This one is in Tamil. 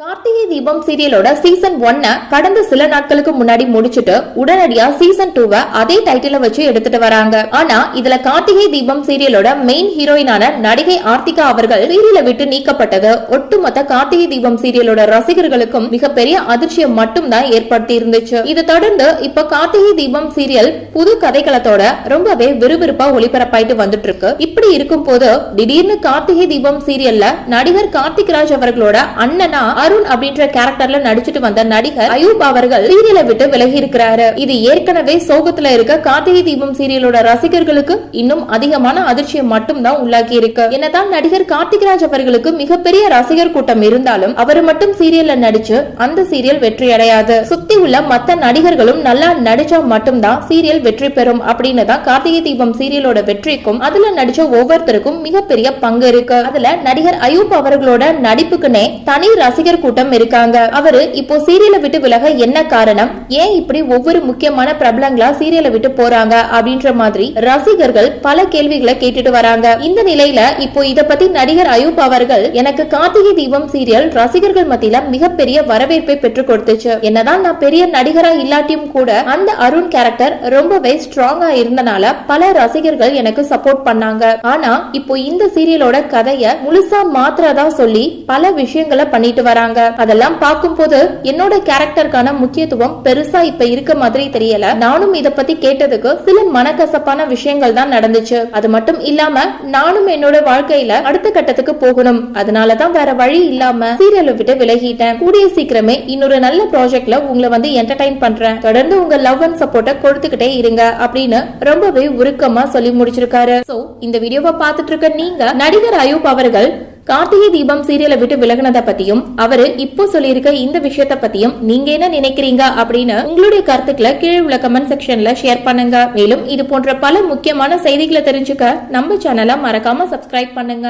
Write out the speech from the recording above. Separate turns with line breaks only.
கார்த்திகை தீபம் சீரியலோட சீசன் ஒன்ன கடந்த சில நாட்களுக்கு முன்னாடி முடிச்சுட்டு உடனடியா சீசன் டூவை அதே டைட்டில வச்சு எடுத்துட்டு வராங்க. ஆனா இதுல கார்த்திகை தீபம் சீரியலோட மெயின் ஹீரோயினான நடிகை ஆர்த்திகா அவர்கள் சீரியல விட்டு நீக்கப்பட்டது. ஒட்டுமொத்த கார்த்திகை தீபம் சீரியலோட ரசிகர்களுக்கும் மிகப்பெரிய அதிர்ச்சியை மட்டும் தான் ஏற்படுத்தி இருந்துச்சு இதை தொடர்ந்து இப்ப கார்த்திகை தீபம் சீரியல் புது கதைகளத்தோட ரொம்பவே விறுவிறுப்பா ஒளிபரப்பாயிட்டு வந்துட்டு இருக்கு இப்படி இருக்கும் போது திடீர்னு கார்த்திகை தீபம் சீரியல்ல நடிகர் கார்த்திக் ராஜ் அவர்களோட அண்ணனா அருண் அப்படின்ற கேரக்டர்ல நடிச்சிட்டு வந்த நடிகர் அயூப் அவர்கள் சீரியலை விட்டு விலகி இருக்கிறாரு. இது ஏற்கனவே சோகத்துல இருக்க கார்த்திகை தீபம் சீரியலோட ரசிகர்களுக்கு இன்னும் அதிகமான அதிர்ச்சியை மட்டும் தான் உள்ளாக்கி இருக்கு என்னதான் நடிகர் கார்த்திக் ராஜ் அவர்களுக்கு மிகப்பெரிய ரசிகர் கூட்டம் இருந்தாலும் அவர் மட்டும் சீரியல்ல நடிச்சு அந்த சீரியல் வெற்றி அடையாது சுத்தி உள்ள மத்த நடிகர்களும் நல்லா நடிச்சா மட்டும்தான் சீரியல் வெற்றி பெறும் அப்படின்னு தான் கார்த்திகை தீபம் சீரியலோட வெற்றிக்கும் அதுல நடிச்ச ஒவ்வொருத்தருக்கும் மிகப்பெரிய பங்கு இருக்கு. அதுல நடிகர் அயூப் அவர்களோட நடிப்புக்குனே தனி ரசிகர் கூட்டம் இருக்காங்க. அவரு இப்போ சீரியலை விட்டு விலக என்ன காரணம்? ஏன் இப்படி ஒவ்வொரு முக்கியமான பிரபலங்களா சீரியலை விட்டு போறாங்க? அப்படின்ற மாதிரி ரசிகர்கள் பல கேள்விகளை கேட்டுட்டு வராங்க. இந்த நிலையில இப்போ இத பத்தி நடிகர் அயூப் அவர்கள் எனக்கு கார்த்திகை தீபம் சீரியல் ரசிகர்கள் மத்தியில மிகப்பெரிய வரவேற்பை பெற்றுக் கொடுத்துச்சு. என்னதான் நான் பெரிய நடிகரா இல்லாட்டியும் கூட அந்த அருண் கேரக்டர் ரொம்பவே ஸ்ட்ராங்கா இருந்தனால பல ரசிகர்கள் எனக்கு சப்போர்ட் பண்ணாங்க. ஆனா இப்போ இந்த சீரியலோட கதைய முழுசா மாத்திரதா சொல்லி பல விஷயங்களை பண்ணிட்டு வராங்க. அதெல்லாம் பார்க்கும்போது என்னோட கேரக்டருக்கான முக்கியத்துவம் பெருசா இப்ப இருக்க மாதிரி தெரியல. நானும் இத பத்தி கேட்டதுக்கு சில மனக்கசப்பான விஷயங்கள் தான் நடந்துச்சு. அது மட்டும் இல்லாம நானும் என்னோட வாழ்க்கையில அடுத்த கட்டத்துக்கு போகணும். அதனாலதான் வேற வழி இல்லாம சீரியலை விட்டு விலகிட்டேன். கூடிய சீக்கிரமே இன்னொரு நல்ல ப்ராஜெக்ட்ல உங்களை வந்து என்டர்டைன் பண்றேன். தொடர்ந்து உங்க லவ் அண்ட் சப்போர்ட்டை கொடுத்துக்கிட்டே இருங்க அப்படின்னு ரொம்பவே உருக்கமா சொல்லி முடிச்சிருக்காரு. சோ இந்த வீடியோவை பார்த்துட்டு இருக்க நீங்க நடிகர் அயூப் அவர்கள் கார்த்திகை தீபம் சீரியலை விட்டு விலகினத பத்தியும் அவரு இப்போ சொல்லியிருக்க இந்த விஷயத்த பத்தியும் நீங்க என்ன நினைக்கிறீங்க அப்படின்னு உங்களுடைய கருத்துக்களை கீழே உள்ள கமெண்ட் செக்ஷன்ல ஷேர் பண்ணுங்க. மேலும் இது போன்ற பல முக்கியமான செய்திகளை தெரிஞ்சுக்க நம்ம சேனலை மறக்காம சப்ஸ்கிரைப் பண்ணுங்க.